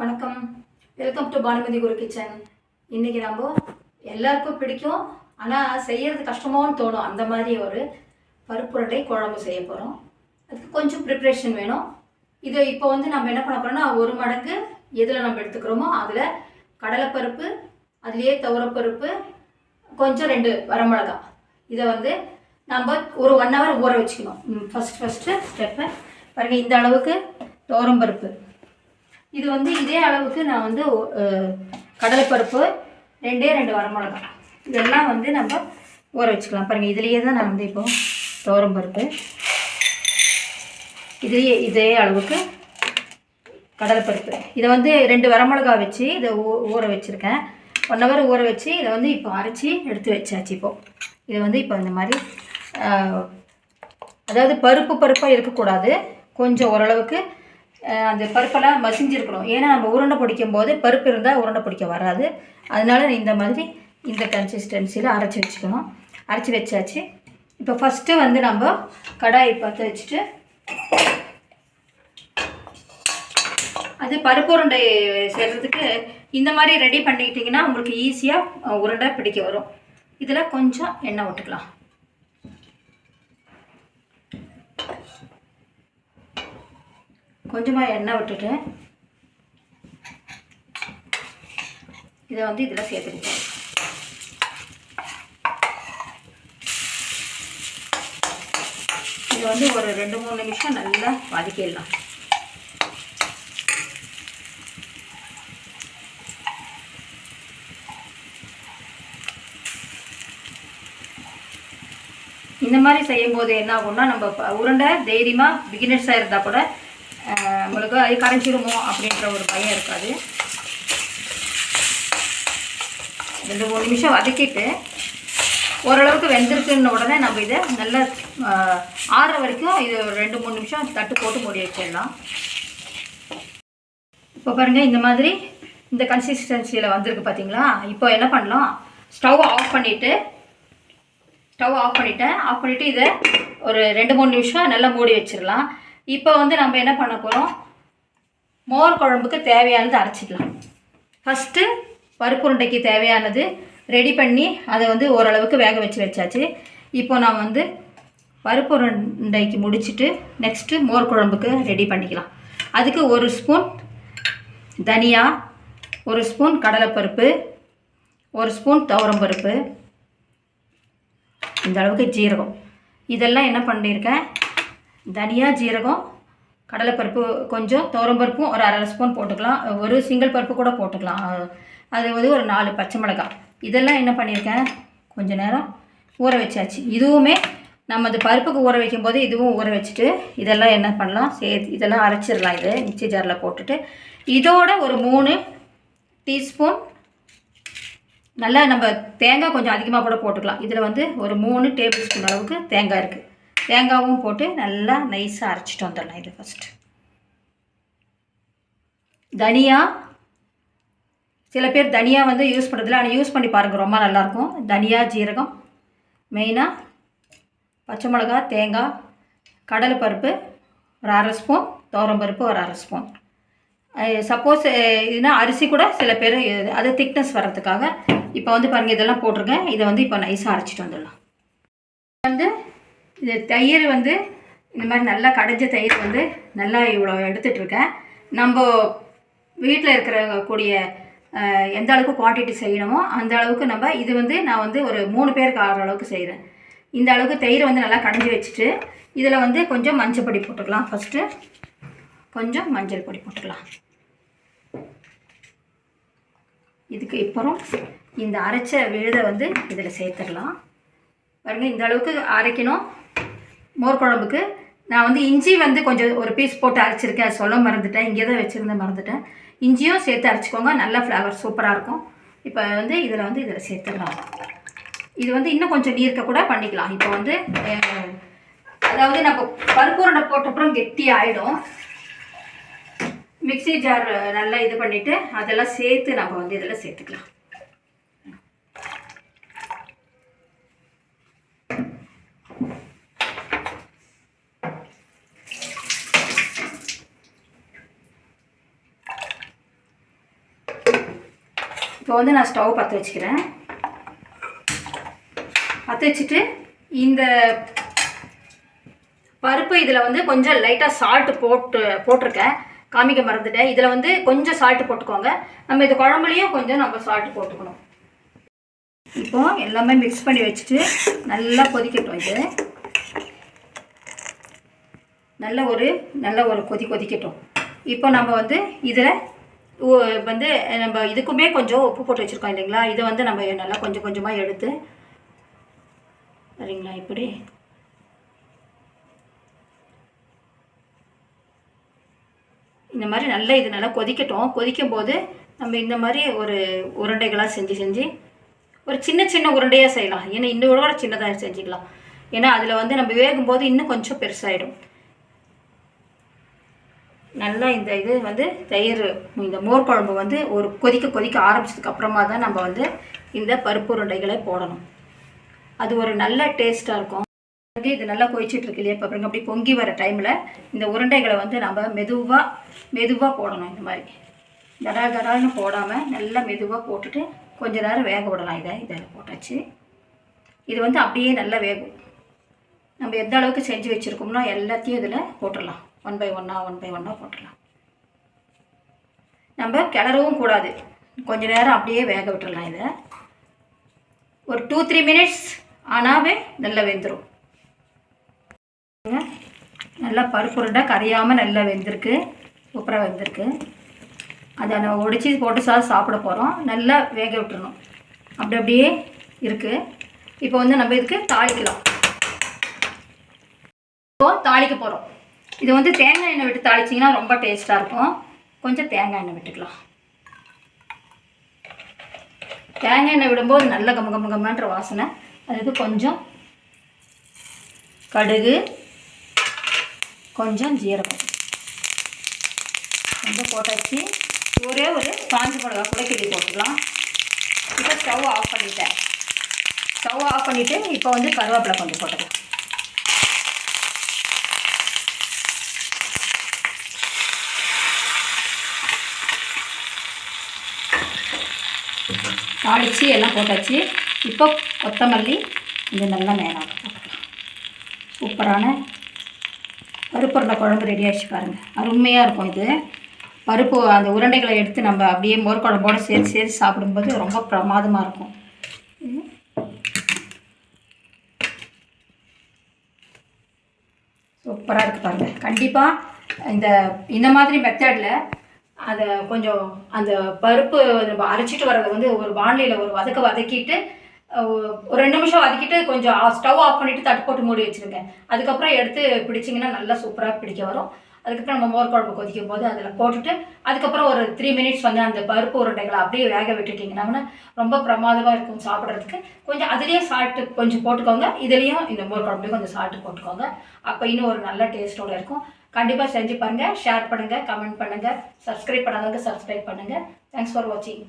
வணக்கம். Welcome to Bhanumathi Guru kitchen இன்னைக்கு நம்ம எல்லாருக்கும் பிடிக்கும். ஆனால் செய்யறது கஷ்டமோன்னு தோணும். அந்த மாதிரி ஒரு பருப்புரட்டை குழம்பு செய்ய போகிறோம் அதுக்கு கொஞ்சம் ப்ரிப்ரேஷன் வேணும். இது இப்போ வந்து நம்ம என்ன பண்ண போகிறோம்னா ஒரு மடங்கு எதில் நம்ம எடுத்துக்கிறோமோ அதில் கடலைப்பருப்பு அதுலேயே துவரப்பருப்பு கொஞ்சம் ரெண்டு வரமிளகா. இதை வந்து நம்ம ஒரு ஒன் ஹவர் ஊற வச்சுக்கணும். ஃபஸ்ட் ஃபஸ்ட்டு ஸ்டெப்பை பாருங்கள் இந்த அளவுக்கு துவரம்பருப்பு. இது வந்து இதே அளவுக்கு நான் வந்து கடலைப்பருப்பு ரெண்டே ரெண்டு வரமிளகா. இதெல்லாம் வந்து நம்ம ஊற வச்சுக்கலாம். பாருங்கள் இதுலேயே தான் நான் வந்து இப்போ துவரம்பருப்பு இதுலேயே இதே அளவுக்கு கடலைப்பருப்பு. இதை வந்து ரெண்டு வரமிளகா வச்சு இதை ஊ ஊற வச்சுருக்கேன். ஒன் ஹவர் ஊற வச்சு இதை வந்து இப்போ அரைச்சி எடுத்து வச்சாச்சு இப்போ. இதை வந்து இப்போ இந்த மாதிரி அதாவது பருப்பு பருப்பாக இருக்கக்கூடாது. கொஞ்சம் ஓரளவுக்கு அந்த பருப்பெல்லாம் மசிஞ்சிருக்கணும் ஏன்னா நம்ம உருண்டை பிடிக்கும் போது பருப்பு இருந்தால் உருண்டை பிடிக்க வராது. அதனால இந்த மாதிரி இந்த கன்சிஸ்டன்சியில் அரைச்சி வச்சுக்கணும். அரைச்சி வச்சாச்சு. இப்போ ஃபஸ்ட்டு வந்து நம்ம கடாயை பற்ற வச்சுட்டு அது பருப்பு உருண்டை செய்கிறதுக்கு இந்த மாதிரி ரெடி பண்ணிக்கிட்டிங்கன்னா உங்களுக்கு ஈஸியாக உருண்டை பிடிக்க வரும். இதில் கொஞ்சம் எண்ணெய் விட்டுக்கலாம் கொஞ்சமாக எண்ணெய் விட்டுட்டு இதை வந்து இதில் சேர்த்துக்கிட்டேன். இது வந்து ஒரு ரெண்டு மூணு நிமிஷம் நல்லா வதக்கிடலாம். இந்த மாதிரி செய்யும்போது என்ன ஆகும்னா நம்ம உருண்டை தைரியமாக பிகினர்ஸாக இருந்தால் கூட அஹ், நம்மளுக்கு அது கரைஞ்சிருமோ அப்படின்ற ஒரு பயம் இருக்காது. ரெண்டு மூணு நிமிஷம் வதக்கிட்டு ஓரளவுக்கு வெந்திருக்குன்ன உடனே நம்ம இதை நல்லா ஆறுற வரைக்கும் இது ஒரு ரெண்டு மூணு நிமிஷம் தட்டு போட்டு மூடி வச்சிடலாம். இப்போ பாருங்கள் இந்த மாதிரி இந்த கன்சிஸ்டன்சியில் வந்திருக்கு பார்த்தீங்களா இப்போ என்ன பண்ணலாம்? ஸ்டவ் ஆஃப் பண்ணிவிட்டு ஸ்டவ் ஆஃப் பண்ணிவிட்டேன் ஆஃப் பண்ணிவிட்டு இதை ஒரு ரெண்டு மூணு நிமிஷம் நல்லா மூடி வச்சிடலாம். இப்போ வந்து நம்ம என்ன பண்ண போகிறோம் மோர் குழம்புக்கு தேவையானது அரைச்சிக்கலாம். ஃபஸ்ட்டு பருப்பு உருண்டைக்கு தேவையானது ரெடி பண்ணி அதை வந்து ஓரளவுக்கு வேக வச்சு வச்சாச்சு. இப்போ நான் வந்து பருப்பு உருண்டைக்கு முடிச்சுட்டு நெக்ஸ்ட்டு மோர் குழம்புக்கு ரெடி பண்ணிக்கலாம். அதுக்கு ஒரு ஸ்பூன் தனியா ஒரு ஸ்பூன் கடலைப்பருப்பு ஒரு ஸ்பூன் துவரம்பருப்பு இந்த அளவுக்கு ஜீரகம். இதெல்லாம் என்ன பண்ணியிருக்கேன்? தனியா ஜீரகம் கடலைப்பருப்பு கொஞ்சம் துவரம்பருப்பும் ஒரு அரை ஸ்பூன் போட்டுக்கலாம். ஒரு சிங்கிள் பருப்பு கூட போட்டுக்கலாம். அது வந்து ஒரு நாலு பச்சை மிளகாய். இதெல்லாம் என்ன பண்ணியிருக்கேன்? கொஞ்சம் நேரம் ஊற வச்சாச்சு. இதுவுமே நம்ம அந்த பருப்புக்கு ஊற வைக்கும் போது இதுவும் ஊற வச்சுட்டு இதெல்லாம் என்ன பண்ணலாம்? சேர்த்து இதெல்லாம் அரைச்சிடலாம் இது. மிக்சி ஜாரில் போட்டுட்டு. இதோட ஒரு மூணு டீஸ்பூன் நல்லா நம்ம தேங்காய் கொஞ்சம் அதிகமாக கூட போட்டுக்கலாம். இதில் வந்து ஒரு மூணு டேபிள் ஸ்பூன் அளவுக்கு தேங்காய் இருக்குது தேங்காவும் போட்டு நல்லா நைஸாக அரைச்சிட்டு வந்துடலாம் இது ஃபஸ்ட்டு தனியா சில பேர் தனியா வந்து யூஸ் பண்ணுறதில்ல ஆனால் யூஸ் பண்ணி பாருங்கள் ரொம்ப நல்லாயிருக்கும். தனியா ஜீரகம் மெயினாக பச்சை மிளகா தேங்காய் கடலைப்பருப்பு ஒரு அரை ஸ்பூன் துவரம்பருப்பு ஒரு அரை ஸ்பூன் சப்போஸ் இதுனா அரிசி கூட சில பேர் அது திக்னஸ் வர்றதுக்காக இப்போ வந்து பாருங்கள் இதெல்லாம் போட்டிருக்கேன். இதை வந்து இப்போ நைஸாக அரைச்சிட்டு வந்துடலாம். வந்து இது தயிர் வந்து இந்த மாதிரி நல்லா கடைஞ்ச தயிர் வந்து நல்லா இவ்வளோ எடுத்துகிட்டு இருக்கேன் நம்ம வீட்டில் இருக்கிற கூடிய எந்த அளவுக்கு குவான்டிட்டி செய்யணுமோ அந்த அளவுக்கு நம்ம இது வந்து நான் வந்து ஒரு மூணு பேருக்கு ஆகிற அளவுக்கு செய்கிறேன் இந்த அளவுக்கு தயிர் வந்து நல்லா கடைஞ்சி வச்சுட்டு இதில் வந்து கொஞ்சம் மஞ்சள் பொடி போட்டுக்கலாம் ஃபஸ்ட்டு கொஞ்சம் மஞ்சள் பொடி போட்டுக்கலாம். இதுக்கு அப்புறம் இந்த அரைச்ச விழுதை வந்து இதில் சேர்த்துடலாம். பாருங்கள் இந்த அளவுக்கு அரைக்கணும். மோர் குழம்புக்கு. நான் வந்து இஞ்சி வந்து கொஞ்சம் ஒரு பீஸ் போட்டு அரைச்சிருக்கேன். அது சொல்ல மறந்துட்டேன். இங்கே தான் வச்சுருந்தேன் மறந்துட்டேன். இஞ்சியும் சேர்த்து அரைச்சிக்கோங்க. நல்ல ஃப்ளேவர் சூப்பராக இருக்கும். இப்போ வந்து இதில் வந்து இதில் சேர்த்துடலாம். இது வந்து இன்னும் கொஞ்சம் நீர்க்க கூட பண்ணிக்கலாம். இப்போ வந்து அதாவது நம்ம பருப்புரண்டை போட்டப்புறம் போட்ட அப்புறம் கெட்டி ஆகிடும் மிக்ஸி ஜார் நல்லா இது பண்ணிவிட்டு அதெல்லாம் சேர்த்து நம்ம வந்து இதில் சேர்த்துக்கலாம். இப்போ வந்து நான் ஸ்டவ் பற்ற வச்சுக்கிறேன். பற்ற வச்சுட்டு இந்த பருப்பு இதில் வந்து கொஞ்சம் லைட்டாக சால்ட்டு போட்டு போட்டிருக்கேன். காமிக்க மறந்துட்டேன். இதில் வந்து கொஞ்சம் சால்ட்டு போட்டுக்கோங்க. நம்ம இது குழம்புலையும் கொஞ்சம் நம்ம சால்ட்டு போட்டுக்கணும். இப்போ எல்லாமே மிக்ஸ் பண்ணி வச்சுட்டு நல்லா கொதிக்கட்டும் இது. நல்ல ஒரு நல்ல ஒரு கொதி கொதிக்கட்டும். இப்போ நம்ம வந்து இதில் வந்து நம்ம இதுக்குமே கொஞ்சம் உப்பு போட்டு வச்சுருக்கோம் இல்லைங்களா? இதை வந்து நம்ம நல்லா கொஞ்சம் கொஞ்சமாக எடுத்து சரிங்களா இப்படி. இந்த மாதிரி நல்லா இது நல்லா கொதிக்கட்டும். கொதிக்கும் போது நம்ம இந்த மாதிரி ஒரு உருண்டைகளாக செஞ்சு செஞ்சு ஒரு சின்ன சின்ன உருண்டையாக செய்யலாம். ஏன்னா இன்னொரு சின்னதாக செஞ்சுக்கலாம். ஏன்னா அதில் வந்து நம்ம வேகும்போது இன்னும் கொஞ்சம் பெருசாகிடும் நல்லா இந்த இது வந்து தயிர் இந்த மோர் குழம்பு வந்து ஒரு கொதிக்க கொதிக்க ஆரம்பிச்சதுக்கு அப்புறமா தான் நம்ம வந்து இந்த பருப்பு உருண்டைகளை போடணும். அது ஒரு நல்ல டேஸ்ட்டாக இருக்கும். வந்து இது நல்லா கொதிச்சிட்டு இல்லையா? இப்போ பாருங்க அப்படி பொங்கி வர டைமில் இந்த உருண்டைகளை வந்து நம்ம மெதுவாக மெதுவாக போடணும் இந்த மாதிரி. கடா தடான்னு போடாமல் நல்லா மெதுவாக போட்டுட்டு கொஞ்ச நேரம் வேக விடலாம். இதை இதில் போட்டாச்சு. இது வந்து அப்படியே நல்லா வேகும். நம்ம எந்த அளவுக்கு செஞ்சு வச்சுருக்கோம்னா எல்லாத்தையும் இதில் போட்டுடலாம். ஒன் பை ஒன்னாக ஒன் பை ஒன்னாக போட்டுடலாம் நம்ம கிளறவும் கூடாது. கொஞ்ச நேரம் அப்படியே வேக விட்டுறலாம் இதை. ஒரு டூ த்ரீ மினிட்ஸ் ஆனாவே நல்லா வெந்துடும் நல்லா பருப்பு உருண்டை கரையாமல் நல்லா வெந்திருக்கு. சூப்பராக வெந்திருக்கு. அதை நம்ம ஒடிச்சு போட்டு சாதம் சாப்பிட போகிறோம் நல்லா வேக விட்டுறணும். அப்படி அப்படியே இருக்குது இப்போ வந்து நம்ம இதுக்கு தாளிக்கலாம். இப்போ தாளிக்க போகிறோம் இது வந்து தேங்காய் எண்ணெய் விட்டு தாளிச்சிங்கன்னா ரொம்ப டேஸ்ட்டாக இருக்கும். கொஞ்சம் தேங்காய் எண்ணெய் விட்டுக்கலாம். தேங்காய் எண்ணெய் விடும்போது நல்ல கம்ம கம்ம கம்மன்ற வாசனை. அதுக்கு கொஞ்சம் கடுகு கொஞ்சம் ஜீரகம். கொஞ்சம் போட்டாச்சு. ஒரே ஒரு காஞ்சி மிளகா கூட கிள்ளி போட்டுக்கலாம். இப்போ ஸ்டவ் ஆஃப் பண்ணிட்டேன். ஸ்டவ் ஆஃப் பண்ணிவிட்டு இப்போ வந்து கருவேப்பிலை கொஞ்சம் போட்டுக்கலாம். தாளித்து எல்லாம் போட்டாச்சு. இப்போ கொத்தமல்லி இது நல்லா மேலே போட்டுக்கலாம் சூப்பரான பருப்புருண்டை குழம்பு ரெடி ஆகிடுச்சு பாருங்கள் அருமையாக இருக்கும் இது. பருப்பு அந்த உருண்டைகளை எடுத்து நம்ம அப்படியே மோர் குழம்போடு சேர்த்து சேர்த்து சாப்பிடும்போது ரொம்ப பிரமாதமாக இருக்கும். சூப்பராக இருக்குது பாருங்கள் கண்டிப்பாக இந்த இந்த மாதிரி மெத்தடில் அதை கொஞ்சம் அந்த பருப்பு நம்ம அரைச்சிட்டு வர்றதை வந்து ஒரு வானிலையில் ஒரு வதக்க வதக்கிட்டு ஒரு ரெண்டு நிமிஷம் வதக்கிட்டு கொஞ்சம் ஸ்டவ் ஆஃப் பண்ணிவிட்டு தட்டு போட்டு மூடி வச்சுருங்க. அதுக்கப்புறம் எடுத்து பிடிச்சிங்கன்னா நல்லா சூப்பராக பிடிக்க வரும். அதுக்கப்புறம் நம்ம மோர் குழம்பு கொதிக்கும் போது அதில் போட்டுட்டு அதுக்கப்புறம் ஒரு த்ரீ மினிட்ஸ் வந்து அந்த பருப்பு உருண்டைகளை அப்படியே வேக விட்டுட்டிங்கன்னா ரொம்ப பிரமாதமாக இருக்கும் சாப்பிட்றதுக்கு. கொஞ்சம் அதுலேயும் சால்ட்டு கொஞ்சம் போட்டுக்கோங்க. இதுலேயும் இந்த மோர் குழம்புலையும் கொஞ்சம் சால்ட்டு போட்டுக்கோங்க. அப்போ இன்னும் ஒரு நல்ல டேஸ்ட்டோட இருக்கும். கண்டிப்பாக செஞ்சு பாருங்கள் ஷேர் பண்ணுங்கள் கமெண்ட் பண்ணுங்கள் சப்ஸ்கிரைப் பண்ணாதவங்க சப்ஸ்கிரைப் பண்ணுங்கள் தேங்க்ஸ் ஃபார் வாட்சிங்